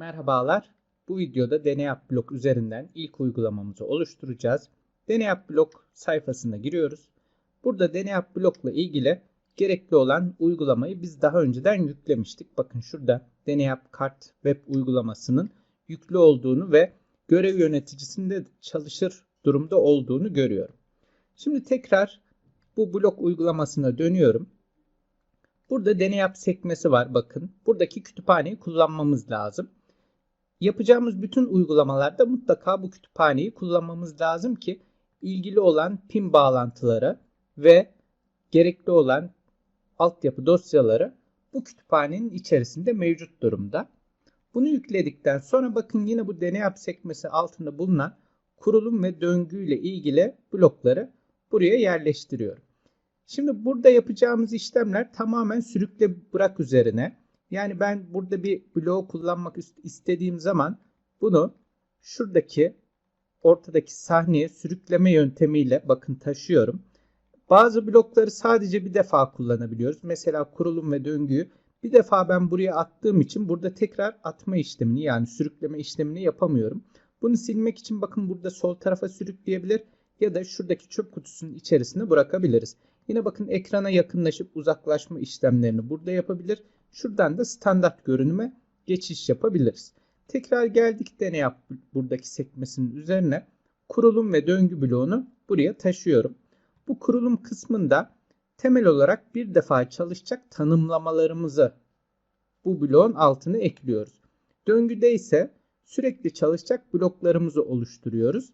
Merhabalar. Bu videoda DNApp blok üzerinden ilk uygulamamızı oluşturacağız. DNApp blok sayfasına giriyoruz. Burada DNApp blokla ilgili gerekli olan uygulamayı biz daha önceden yüklemiştik. Bakın şurada DNApp kart web uygulamasının yüklü olduğunu ve görev yöneticisinde çalışır durumda olduğunu görüyorum. Şimdi tekrar bu blok uygulamasına dönüyorum. Burada DNApp sekmesi var bakın. Buradaki kütüphaneyi kullanmamız lazım. Yapacağımız bütün uygulamalarda mutlaka bu kütüphaneyi kullanmamız lazım ki ilgili olan pin bağlantıları ve gerekli olan altyapı dosyaları bu kütüphanenin içerisinde mevcut durumda. Bunu yükledikten sonra bakın yine bu DNApp sekmesi altında bulunan kurulum ve döngü ile ilgili blokları buraya yerleştiriyorum. Şimdi burada yapacağımız işlemler tamamen sürükle bırak üzerine. Yani ben burada bir bloğu kullanmak istediğim zaman bunu şuradaki ortadaki sahneye sürükleme yöntemiyle bakın taşıyorum. Bazı blokları sadece bir defa kullanabiliyoruz. Mesela kurulum ve döngüyü bir defa ben buraya attığım için burada tekrar atma işlemini yani sürükleme işlemini yapamıyorum. Bunu silmek için bakın burada sol tarafa sürükleyebilir ya da şuradaki çöp kutusunun içerisine bırakabiliriz. Yine bakın ekrana yakınlaşıp uzaklaşma işlemlerini burada yapabilir. Şuradan da standart görünüme geçiş yapabiliriz. Tekrar geldik de ne yap buradaki sekmesinin üzerine kurulum ve döngü bloğunu buraya taşıyorum. Bu kurulum kısmında temel olarak bir defa çalışacak tanımlamalarımızı bu bloğun altına ekliyoruz. Döngüde ise sürekli çalışacak bloklarımızı oluşturuyoruz.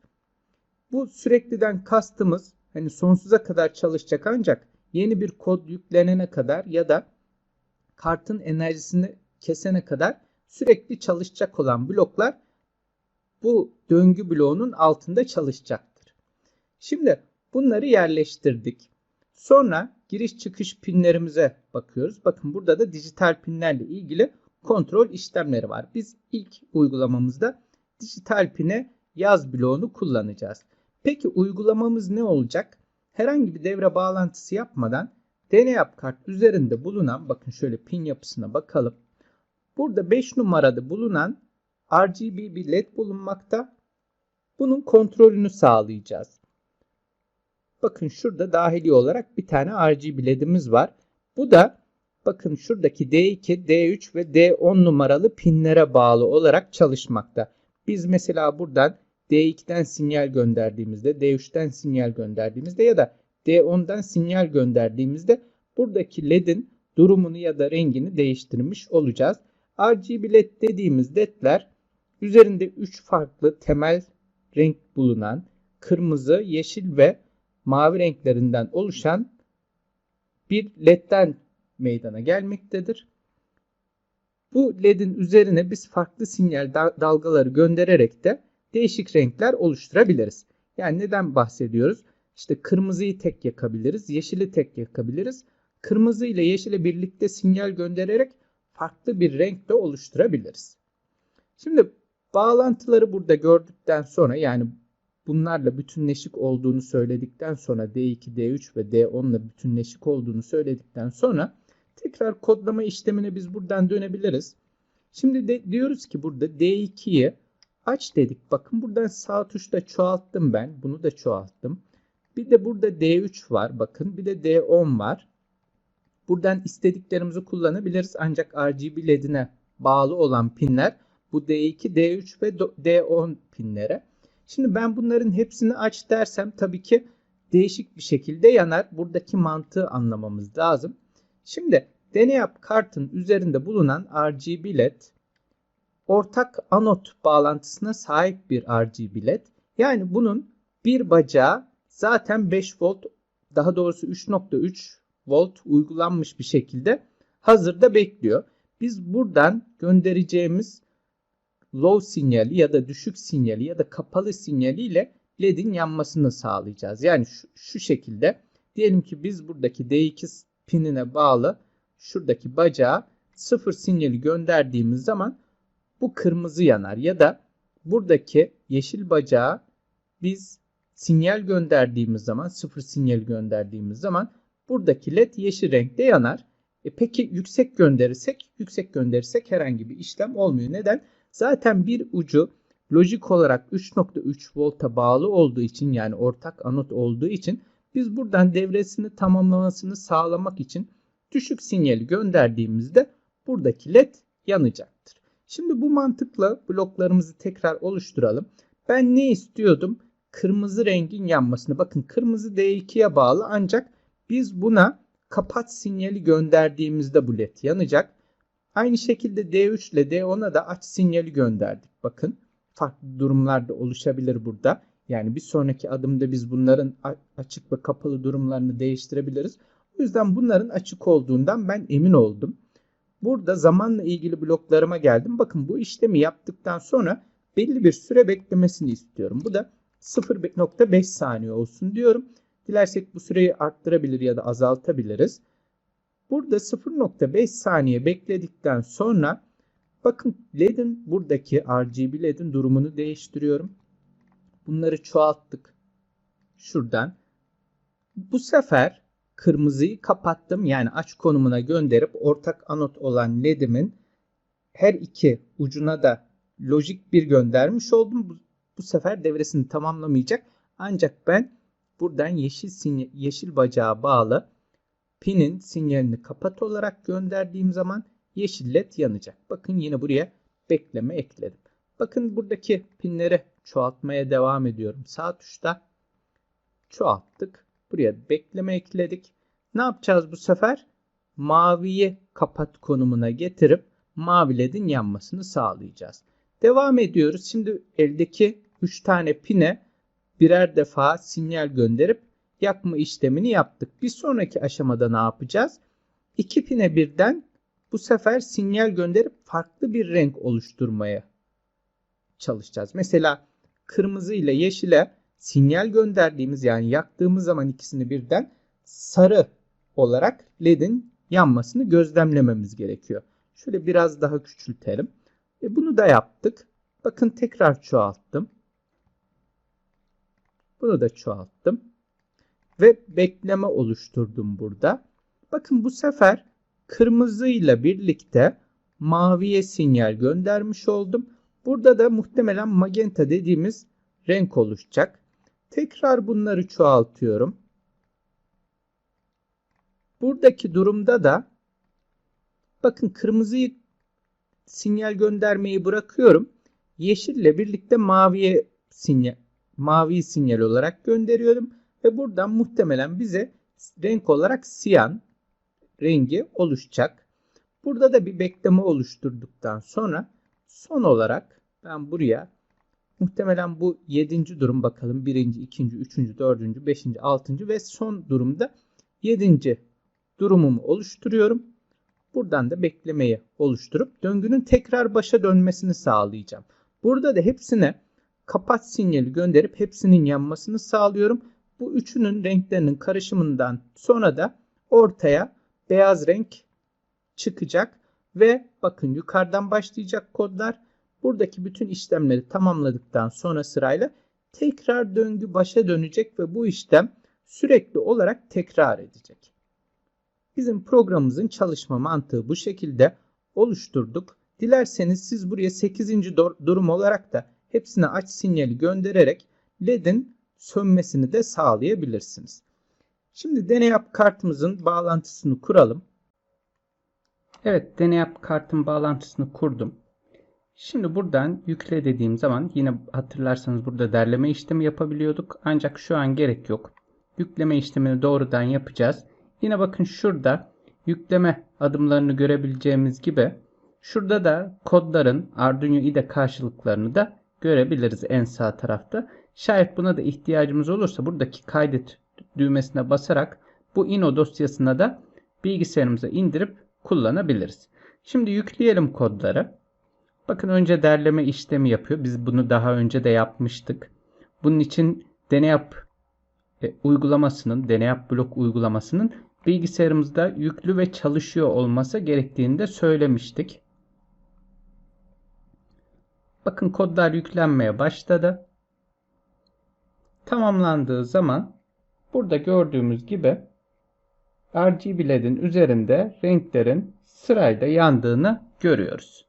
Bu sürekliden kastımız hani sonsuza kadar çalışacak ancak yeni bir kod yüklenene kadar ya da kartın enerjisini kesene kadar sürekli çalışacak olan bloklar bu döngü bloğunun altında çalışacaktır. Şimdi bunları yerleştirdik. Sonra giriş çıkış pinlerimize bakıyoruz. Bakın burada da dijital pinlerle ilgili kontrol işlemleri var. Biz ilk uygulamamızda dijital pine yaz bloğunu kullanacağız. Peki uygulamamız ne olacak? Herhangi bir devre bağlantısı yapmadan DNAP kart üzerinde bulunan bakın şöyle pin yapısına bakalım. Burada 5 numarada bulunan RGB bir led bulunmakta. Bunun kontrolünü sağlayacağız. Bakın şurada dahili olarak bir tane RGB ledimiz var. Bu da bakın şuradaki D2, D3 ve D10 numaralı pinlere bağlı olarak çalışmakta. Biz mesela buradan D2'den sinyal gönderdiğimizde, D3'ten sinyal gönderdiğimizde ya da D10'dan sinyal gönderdiğimizde buradaki ledin durumunu ya da rengini değiştirmiş olacağız. RGB led dediğimiz ledler üzerinde 3 farklı temel renk bulunan kırmızı, yeşil ve mavi renklerinden oluşan bir ledden meydana gelmektedir. Bu ledin üzerine biz farklı sinyal dalgaları göndererek de değişik renkler oluşturabiliriz. Yani neden bahsediyoruz? İşte kırmızıyı tek yakabiliriz, yeşili tek yakabiliriz. Kırmızı ile yeşile birlikte sinyal göndererek farklı bir renk de oluşturabiliriz. Şimdi bağlantıları burada gördükten sonra yani bunlarla bütünleşik olduğunu söyledikten sonra D2, D3 ve D10 ile bütünleşik olduğunu söyledikten sonra tekrar kodlama işlemine biz buradan dönebiliriz. Şimdi de diyoruz ki burada D2'yi aç dedik. Bakın buradan sağ tuşla çoğalttım ben. Bunu da çoğalttım. Bir de burada D3 var. Bakın bir de D10 var. Buradan istediklerimizi kullanabiliriz. Ancak RGB ledine bağlı olan pinler bu D2, D3 ve D10 pinlere. Şimdi ben bunların hepsini aç dersem tabii ki değişik bir şekilde yanar. Buradaki mantığı anlamamız lazım. Şimdi DNAP kartın üzerinde bulunan RGB led ortak anot bağlantısına sahip bir RGB led. Yani bunun bir bacağı zaten 5 volt daha doğrusu 3.3 volt uygulanmış bir şekilde hazırda bekliyor. Biz buradan göndereceğimiz low sinyali ya da düşük sinyali ya da kapalı sinyali ile ledin yanmasını sağlayacağız. Yani şu, şu şekilde diyelim ki biz buradaki D2 pinine bağlı şuradaki bacağa sıfır sinyali gönderdiğimiz zaman bu kırmızı yanar ya da buradaki yeşil bacağa biz sinyal gönderdiğimiz zaman sıfır sinyal gönderdiğimiz zaman buradaki led yeşil renkte yanar. E peki yüksek gönderirsek, yüksek gönderirsek herhangi bir işlem olmuyor. Neden? Zaten bir ucu lojik olarak 3.3 volta bağlı olduğu için yani ortak anot olduğu için biz buradan devresini tamamlamasını sağlamak için düşük sinyali gönderdiğimizde buradaki led yanacaktır. Şimdi bu mantıkla bloklarımızı tekrar oluşturalım. Ben ne istiyordum? Kırmızı rengin yanmasını. Bakın kırmızı D2'ye bağlı ancak biz buna kapat sinyali gönderdiğimizde bu led yanacak. Aynı şekilde D3 ile D10'a da aç sinyali gönderdik. Bakın farklı durumlar da oluşabilir burada. Yani bir sonraki adımda biz bunların açık ve kapalı durumlarını değiştirebiliriz. O yüzden bunların açık olduğundan ben emin oldum. Burada zamanla ilgili bloklarıma geldim. Bakın bu işlemi yaptıktan sonra belli bir süre beklemesini istiyorum. Bu da 0.5 saniye olsun diyorum. Dilersek bu süreyi arttırabilir ya da azaltabiliriz. Burada 0.5 saniye bekledikten sonra bakın LED'in buradaki RGB LED'in durumunu değiştiriyorum. Bunları çoğalttık. Şuradan. Bu sefer kırmızıyı kapattım. Yani aç konumuna gönderip ortak anot olan LED'imin her iki ucuna da lojik bir göndermiş oldum. Bu, sefer devresini tamamlamayacak. Ancak ben buradan yeşil sinyal, yeşil bacağa bağlı pinin sinyalini kapat olarak gönderdiğim zaman yeşil led yanacak. Bakın yine buraya bekleme ekledim. Bakın buradaki pinleri çoğaltmaya devam ediyorum. Sağ tuşta çoğalttık. Buraya bekleme ekledik. Ne yapacağız bu sefer? Maviyi kapat konumuna getirip mavi ledin yanmasını sağlayacağız. Devam ediyoruz. Şimdi eldeki 3 tane pine birer defa sinyal gönderip yakma işlemini yaptık. Bir sonraki aşamada ne yapacağız? İki pine birden bu sefer sinyal gönderip farklı bir renk oluşturmaya çalışacağız. Mesela kırmızı ile yeşile sinyal gönderdiğimiz yani yaktığımız zaman ikisini birden sarı olarak ledin yanmasını gözlemlememiz gerekiyor. Şöyle biraz daha küçültelim. E bunu da yaptık. Bakın tekrar çoğalttım. Bunu da çoğalttım. Ve bekleme oluşturdum burada. Bakın bu sefer kırmızı ile birlikte maviye sinyal göndermiş oldum. Burada da muhtemelen magenta dediğimiz renk oluşacak. Tekrar bunları çoğaltıyorum. Buradaki durumda da bakın kırmızıyı sinyal göndermeyi bırakıyorum. Yeşille birlikte maviye sinyal mavi sinyal olarak gönderiyorum ve buradan muhtemelen bize renk olarak siyan rengi oluşacak. Burada da bir bekleme oluşturduktan sonra son olarak ben buraya muhtemelen bu 7. durum bakalım 1. 2. 3. 4. 5. 6. ve son durumda 7. durumumu oluşturuyorum. Buradan da beklemeyi oluşturup döngünün tekrar başa dönmesini sağlayacağım. Burada da hepsine kapat sinyali gönderip hepsinin yanmasını sağlıyorum. Bu üçünün renklerinin karışımından sonra da ortaya beyaz renk çıkacak ve bakın yukarıdan başlayacak kodlar. Buradaki bütün işlemleri tamamladıktan sonra sırayla tekrar döngü başa dönecek ve bu işlem sürekli olarak tekrar edecek. Bizim programımızın çalışma mantığı bu şekilde oluşturduk. Dilerseniz siz buraya 8. durum olarak da hepsine aç sinyali göndererek LED'in sönmesini de sağlayabilirsiniz. Şimdi deney yap kartımızın bağlantısını kuralım. Evet deney yap kartın bağlantısını kurdum. Şimdi buradan yükle dediğim zaman yine hatırlarsanız burada derleme işlemi yapabiliyorduk. Ancak şu an gerek yok. Yükleme işlemini doğrudan yapacağız. Yine bakın şurada yükleme adımlarını görebileceğimiz gibi şurada da kodların Arduino IDE karşılıklarını da görebiliriz en sağ tarafta. Şayet buna da ihtiyacımız olursa buradaki kaydet düğmesine basarak bu ino dosyasına da bilgisayarımıza indirip kullanabiliriz. Şimdi yükleyelim kodları. Bakın önce derleme işlemi yapıyor. Biz bunu daha önce de yapmıştık. Bunun için deneyap e, uygulamasının, deneyap blok uygulamasının bilgisayarımızda yüklü ve çalışıyor olması gerektiğini de söylemiştik. Bakın kodlar yüklenmeye başladı. Tamamlandığı zaman burada gördüğümüz gibi RGB led'in üzerinde renklerin sırayla yandığını görüyoruz.